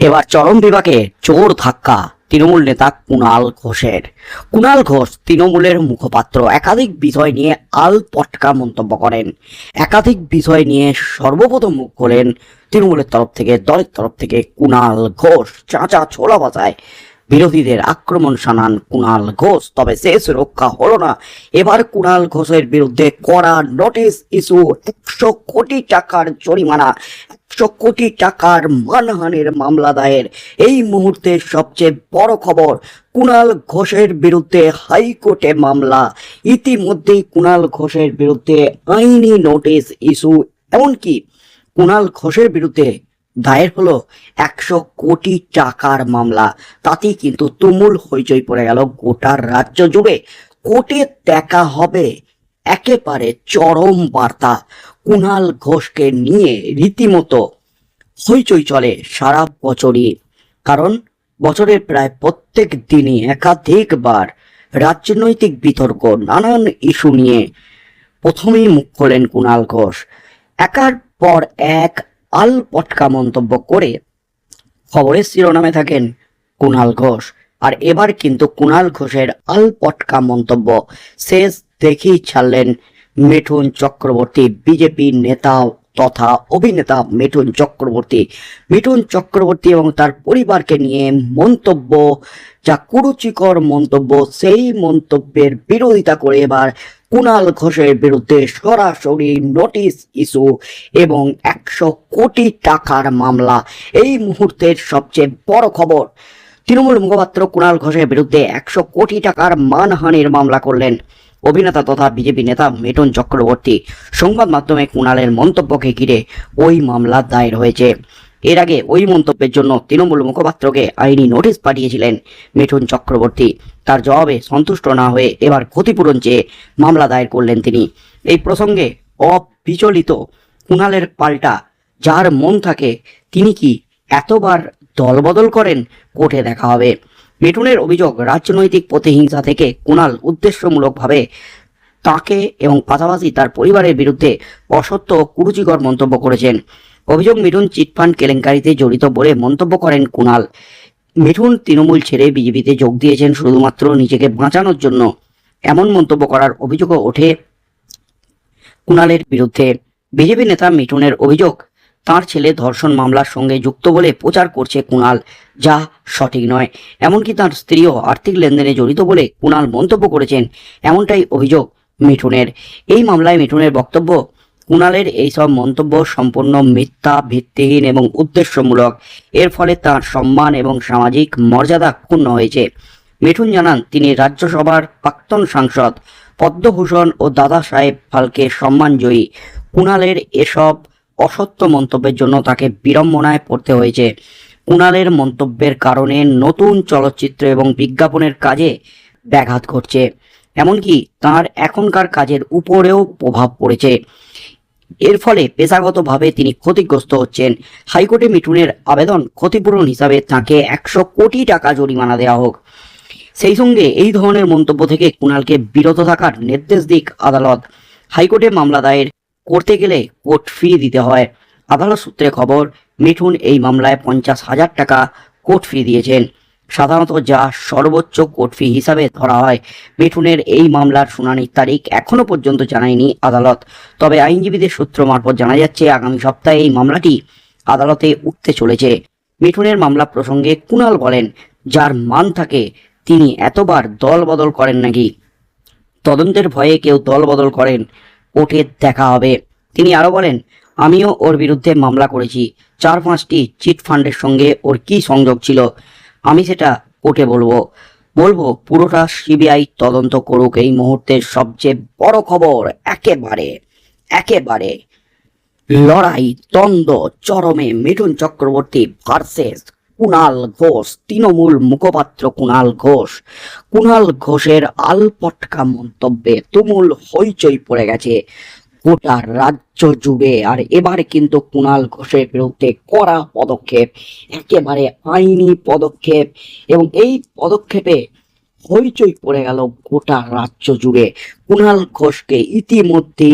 এবার চরম বিভাগে জোর ধাক্কা, তৃণমূল নেতা কুণাল ঘোষের। কুণাল ঘোষ তৃণমূলের মুখপাত্র, একাধিক বিষয় নিয়ে আল পটকা মন্তব্য করেন। একাধিক বিষয় নিয়ে সর্বপ্রথম মুখ করেন তৃণমূলের তরফ থেকে, দলের তরফ থেকে কুণাল ঘোষ। চাঁচা ছোলা বাজায়। বিরোধীদের আক্রমণ শানান কুণাল ঘোষ। তবে শেষ রক্ষা হলো না। এবার কুণাল ঘোষের বিরুদ্ধে করা নোটিশ ইস্যু একশো কোটি টাকার জরিমানা, একশো কোটি টাকার মানহানির মামলা দায়ের। এই মুহূর্তে সবচেয়ে বড় খবর, কুণাল ঘোষের বিরুদ্ধে হাইকোর্টে মামলা। ইতিমধ্যেই কুণাল ঘোষের বিরুদ্ধে আইনি নোটিশ ইস্যু এমনকি কুণাল ঘোষের বিরুদ্ধে দায়ের হলো একশো কোটি টাকার মামলা। তাতেই কিন্তু তুমুল হইচই পড়ে গেল গোটা রাজ্য জুড়ে। কোর্টে দেখা হবে একেবারে চরম বার্তা। কুণাল ঘোষকে নিয়ে রীতিমতো হইচই চলে সারা বছরই। কারণ বছরের প্রায় প্রত্যেক দিনই একাধিকবার রাজনৈতিক বিতর্ক, নানান ইস্যু নিয়ে প্রথমেই মুখ খোলেন কুণাল ঘোষ। একার পর এক আল পটকা মন্তব্য করে খবরের শিরোনামে থাকেন কুণাল ঘোষ। আর এবার কিন্তু কুণাল ঘোষের আল পটকা মন্তব্য শেষ দেখেই ছাড়লেন মিঠুন চক্রবর্তী, বিজেপি নেতা তথা অভিনেতা মিঠুন চক্রবর্তী। মিঠুন চক্রবর্তী এবং তার পরিবারকে নিয়ে মন্তব্য, যা কুরুচিকর মন্তব্য, সেই মন্তব্যের বিরোধিতা করে এবার কুণাল ঘোষের বিরুদ্ধে সরাসরি নোটিশ ইস্যু এবং একশো কোটি টাকার মামলা। এই মুহূর্তের সবচেয়ে বড় খবর, তৃণমূল মুখপাত্র কুণাল ঘোষের বিরুদ্ধে একশো কোটি টাকার মানহানির মামলা করলেন অভিনেতা তথা বিজেপি নেতা মিঠুন চক্রবর্তী। সংবাদ মাধ্যমে কুণালের মন্তব্যকে ঘিরে ওই মামলা দায়ের হয়েছে। এর আগে ওই মন্তব্যের জন্য তৃণমূল মুখপাত্রকে আইনি নোটিশ পাঠিয়েছিলেন মিঠুন চক্রবর্তী। তার জবাবে সন্তুষ্ট না হয়ে এবার ক্ষতিপূরণ চেয়ে মামলা দায়ের করলেন তিনি। এই প্রসঙ্গে অবিচলিত কুণালের পাল্টা যার মন থাকে, তিনি কি এতবার দলবদল করেন? কোর্টে দেখা হবে। মিঠুনের অভিযোগ, রাজনৈতিক প্রতিহিংসা থেকে কুণাল উদ্দেশ্যমূলকভাবে তাকে এবং পাশাপাশি তার পরিবারের বিরুদ্ধে অসত্য কুরুচিকর মন্তব্য করেছেন। অভিযোগ মিঠুন চিটফান্ড কেলেঙ্কারিতে জড়িত বলে মন্তব্য করেন কুণাল। মিঠুন তৃণমূল ছেড়ে বিজেপিতে যোগ দিয়েছেন শুধুমাত্র নিজেকে বাঁচানোর জন্য। এমন মন্তব্য করার অভিযোগও ওঠে কুণালের বিরুদ্ধে। বিজেপি নেতা মিঠুনের অভিযোগ, তার ছেলে ধর্ষণ মামলার সঙ্গে যুক্ত বলে প্রচার করছে কুণাল, যা সঠিক নয়। এমনকি তার স্ত্রীও আর্থিক লেনদেনে জড়িত বলে কুণাল মন্তব্য করেছেন। এমনটাই অভিযোগ মিঠুনের। এই মামলায় মিঠুনের বক্তব্য কুণালের এইসব মন্তব্য সম্পূর্ণ মিথ্যা, ভিত্তিহীন এবং উদ্দেশ্যমূলক। এর ফলে তার সম্মান এবং সামাজিক মর্যাদা ক্ষুণ্ণ হয়েছে। মিঠুন জানান, তিনি রাজ্যসভার প্রাক্তন সাংসদ পদ্মভূষণ ও দাদা সাহেব ফালকে সম্মানজয়ী কুণালের এসব অসত্য মন্তব্যের জন্য তাকে বিড়ম্বনায় পড়তে হয়েছে। কুণালের মন্তব্যের কারণে নতুন চলচ্চিত্র এবং বিজ্ঞাপনের কাজে ব্যাঘাত ঘটছে। এমনকি তার এখনকার কাজের উপরেও প্রভাব পড়েছে। এর ফলে পেশাগতভাবে তিনি ক্ষতিগ্রস্ত হচ্ছেন। হাইকোর্টে মিঠুনের আবেদন ক্ষতিপূরণ হিসাবে তাকে একশো কোটি টাকা জরিমানা দেওয়া হোক। সেই সঙ্গে এই ধরনের মন্তব্য থেকে কুণালকে বিরত থাকার নির্দেশ দিক আদালত। হাইকোর্টে মামলা দায়ের করতে গেলে কোর্ট ফি দিতে হয়। আদালত সূত্রে খবর, মিঠুন এই মামলায় পঞ্চাশ হাজার টাকা কোর্ট ফি দিয়েছেন। সাধারণত যা সর্বোচ্চ কোর্ট ফি হিসাবে ধরা হয়, মিঠুনের এই মামলার শুনানির তারিখ এখনও পর্যন্ত জানায়নি আদালত। তবে আইনজীবীদের সূত্র মারফত জানা যাচ্ছে, আগামী সপ্তাহে এই মামলাটি আদালতে উঠতে চলেছে। মিঠুনের মামলা প্রসঙ্গে কুণাল বলেন, যার মান থাকে, তিনি এতবার দল বদল করেন নাকি? তদন্তের ভয়ে কেউ দল বদল করেন, কোর্টে দেখা হবে। তিনি আরও বলেন, আমিও ওর বিরুদ্ধে মামলা করেছি। চার পাঁচটি চিট ফান্ডের সঙ্গে ওর কি সংযোগ ছিল? আমি সেটা কোর্টে বলব। বলব, পুরোটা সিবিআই তদন্ত করুক এই মুহূর্তের সবচেয়ে বড় খবর একেবারে একেবারে লড়াই, দ্বন্দ্ব, চরমে মিঠুন চক্রবর্তী ভার্সেস কুণাল ঘোষ, তৃণমূল মুখপাত্র কুণাল ঘোষ। কুণাল ঘোষের আলপটকা মন্তব্যে তুমুল হইচই পড়ে গেছে। গোটা রাজ্য জুড়ে। আর এবারে কিন্তু কুণাল ঘোষের বিরুদ্ধে কড়া পদক্ষেপ, একেবারে আইনি পদক্ষেপ। এবং এই পদক্ষেপে হইচই পড়ে গেল গোটা রাজ্য জুড়ে। কুণাল ঘোষকে ইতিমধ্যে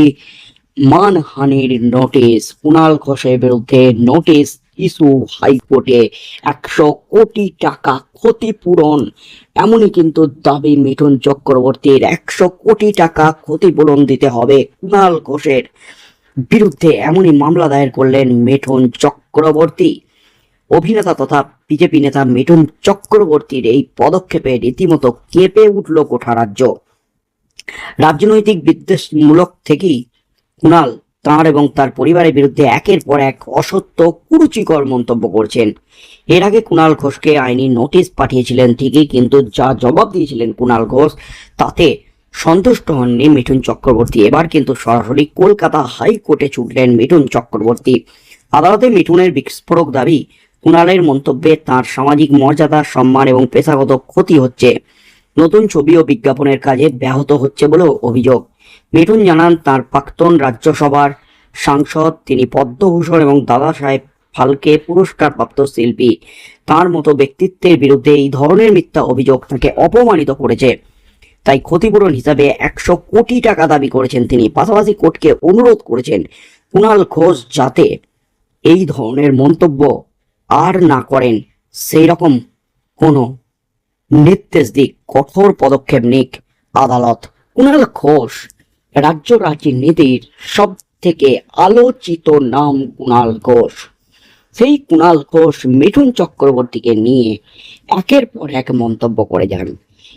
মানহানির নোটিশ কুণাল ঘোষের বিরুদ্ধে নোটিশ ইস্যু হাইকোর্টে একশো কোটি টাকা ক্ষতিপূরণ, এমনই কিন্তু দাবি মিঠুন চক্রবর্তীর। একশো কোটি টাকা ক্ষতিপূরণ দিতে হবে কুণাল ঘোষের বিরুদ্ধে, এমনই মামলা দায়ের করলেন মিঠুন চক্রবর্তী। অভিনেতা তথা বিজেপি নেতা মিঠুন চক্রবর্তীর এই পদক্ষেপে রীতিমতো কেঁপে উঠল গোটা রাজ্য। রাজনৈতিক বিদ্বেষমূলক থেকেই কুণাল তাঁর এবং তার পরিবারের বিরুদ্ধে একের পর এক অসত্য, কুরুচিকর মন্তব্য করছেন। এর আগে কুণাল ঘোষকে আইনি নোটিশ পাঠিয়েছিলেন ঠিকই, কিন্তু যা জবাব দিয়েছিলেন কুণাল ঘোষ, তাতে সন্তুষ্ট হননি মিঠুন চক্রবর্তী। এবার কিন্তু সরাসরি কলকাতা হাইকোর্টে ছুটলেন মিঠুন চক্রবর্তী। আদালতে মিঠুনের বিস্ফোরক দাবি কুণালের মন্তব্যে তার সামাজিক মর্যাদা, সম্মান এবং পেশাগত ক্ষতি হচ্ছে। নতুন ছবি ও বিজ্ঞাপনের কাজে ব্যাহত হচ্ছে বলেও অভিযোগ। মিঠুন জানান তার প্রাক্তন রাজ্যসভার সাংসদ, তিনি পদ্মভূষণ এবং দাদা সাহেব ফালকে পুরস্কারপ্রাপ্ত শিল্পী। তার মতো ব্যক্তিত্বের বিরুদ্ধে এই ধরনের মিথ্যা অভিযোগ তাকে অপমানিত করেছে। তাই ক্ষতিপূরণ হিসাবে একশো কোটি টাকা দাবি করেছেন তিনি। পাশাপাশি কোর্টকে অনুরোধ করেছেন কুণাল ঘোষ, যাতে এই ধরনের মন্তব্য আর না করেন। সেই রকম কোনো নির্দেশ দিক কঠোর পদক্ষেপ নিক আদালত। কুণাল ঘোষ। রাজ্য রাজনীতির সব থেকে আলোচিত নাম কুণাল ঘোষ। সেই কুণাল ঘোষ মিঠুন চক্রবর্তীকে নিয়ে একের পর এক মন্তব্য করে যান।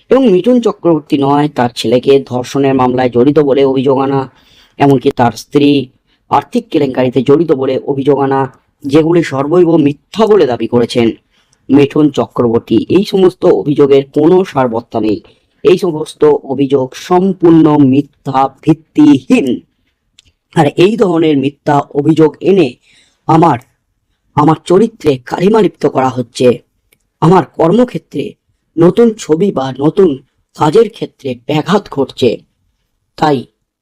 এবং মিঠুন চক্রবর্তী নয়, তার ছেলেকে ধর্ষণের মামলায় জড়িত বলে অভিযোগ আনা, এমনকি তার স্ত্রী আর্থিক কেলেঙ্কারিতে জড়িত বলে অভিযোগ আনা, যেগুলি সর্বৈব মিথ্যা বলে দাবি করেছেন। মিঠুন চক্রবর্তী এই সমস্ত অভিযোগের কোনো সারবত্তা নেই। এই সমস্ত অভিযোগ সম্পূর্ণ মিথ্যা ভিত্তিহীন। আর এই ধরনের মিথ্যা অভিযোগ এনে আমার আমার চরিত্রে কালিমা লিপ্ত করা হচ্ছে। আমার কর্মক্ষেত্রে নতুন ছবি বা নতুন কাজের ক্ষেত্রে ব্যাঘাত ঘটছে। তাই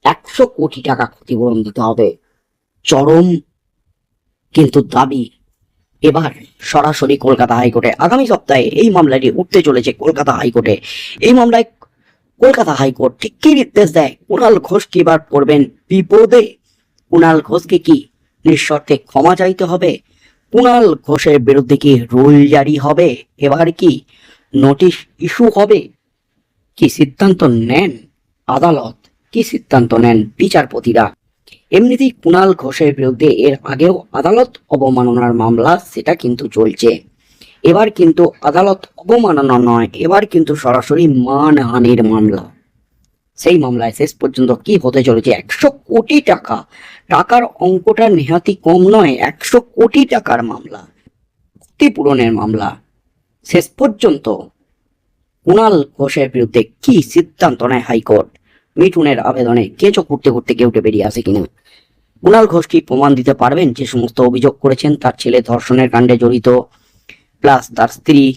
একশো কোটি টাকা ক্ষতিপূরণ দিতে হবে। চরম কিন্তু দাবি এবার সরাসরি কলকাতা হাইকোর্টে। আগামী সপ্তাহে এই মামলাটি উঠতে চলেছে কলকাতা হাইকোর্টে। এই মামলায় কলকাতা হাইকোর্ট ঠিক কি নির্দেশ দেয়? কুণাল ঘোষ কি এবার পড়বেন বিপদে? কুণাল ঘোষকে কি নিঃশর্তে ক্ষমা চাইতে হবে? কুণাল ঘোষের বিরুদ্ধে কি রুল জারি হবে? এবার কি নোটিশ ইস্যু হবে? কি সিদ্ধান্ত নেন আদালত? কি সিদ্ধান্ত নেন বিচারপতিরা? এমনিতেই কুণাল ঘোষের বিরুদ্ধে এর আগেও আদালত অবমাননার মামলা, সেটা কিন্তু চলছে। এবার কিন্তু আদালত অবমাননা নয়, এবার কিন্তু সরাসরি মানহানির মামলা। সেই মামলায় শেষ পর্যন্ত কি হতে চলেছে? একশো কোটি টাকা। টাকার অঙ্কটা নেহাতি কম নয়, একশো কোটি টাকার মামলা। ক্ষতিপূরণের মামলা। শেষ পর্যন্ত কুণাল ঘোষের বিরুদ্ধে কি সিদ্ধান্ত নেয় হাইকোর্ট? মিঠুনের আবেদনে কেঁচো করতে করতে কেউ উঠে বেরিয়ে আসে কিনা? কুণাল ঘোষ কি প্রমাণ দিতে পারবেন যে সমস্ত অভিযোগ করেছেন? তার ছেলে ধর্ষণের কাণ্ডে জড়িত প্লাস তার স্ত্রী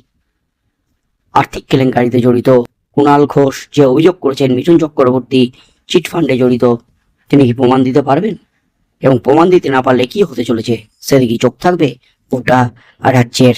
আর্থিক কেলেঙ্কারিতে জড়িত। কুণাল ঘোষ যে অভিযোগ করেছেন, মিঠুন চক্রবর্তী চিট ফান্ডে জড়িত, তিনি কি প্রমাণ দিতে পারবেন? এবং প্রমাণ দিতে না পারলে কি হতে চলেছে? সেদিকে চোখ থাকবে? গোটা রাজ্যের